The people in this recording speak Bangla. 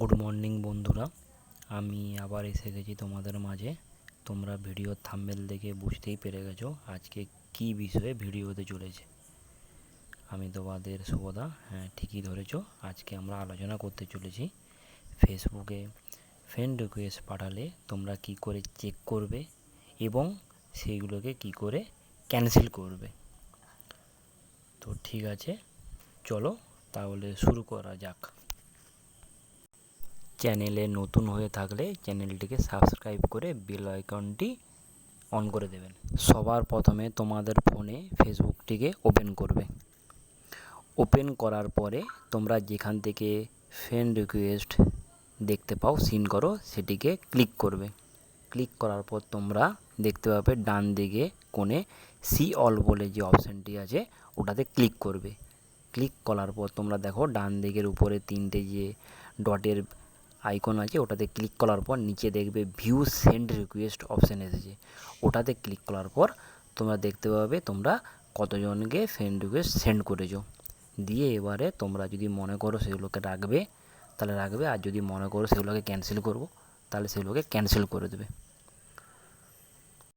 গুড মর্নিং বন্ধুরা। আমি আবার এসে গেছি তোমাদের মাঝে। তোমরা ভিডিওর থাম্বেল দেখে বুঝতেই পেরে গেছো আজকে কি বিষয়ে ভিডিও হতে চলেছে। আমি তোমাদের শুভদা হ্যাঁ ঠিকই ধরেছো। আজকে আমরা আলোচনা করতে চলেছি ফেসবুকে ফ্রেন্ড রিকোয়েস্ট পাঠালে তোমরা কি করে চেক করবে এবং সেইগুলোকে কি করে ক্যান্সেল করবে। তো ঠিক আছে, চলো তাহলে শুরু করা যাক। চ্যানেলে নতুন হয়ে থাকলে চ্যানেলটিকে সাবস্ক্রাইব করে বেল আইকনটি অন করে দেবেন। সবার প্রথমে তোমাদের ফোনে ফেসবুকটিকে ওপেন করবে। ওপেন করার পরে তোমরা যেখান থেকে ফ্রেন্ড রিকোয়েস্ট দেখতে পাও সিন করো, সেটিকে ক্লিক করবে। ক্লিক করার পর তোমরা দেখতে পাবে ডান দিকে কোণে সি অল বলে যে অপশানটি আছে, ওটাতে ক্লিক করবে। ক্লিক করার পর তোমরা দেখো ডান দিকের উপরে তিনটে যে ডটের আইকন আছে, ওটাতে ক্লিক করার পর নিচে দেখবে ভিউ সেন্ড রিকোয়েস্ট অপশান এসেছে। ওটাতে ক্লিক করার পর তোমরা দেখতে পাবে তোমরা কতজনকে ফ্রেন্ড রিকোয়েস্ট সেন্ড করেছ। দিয়ে এবারে তোমরা যদি মনে করো সেগুলোকে রাখবে, তাহলে রাখবে, আর যদি মনে করো সেগুলোকে ক্যান্সেল করব, তাহলে সেগুলোকে ক্যান্সেল করে দেবে।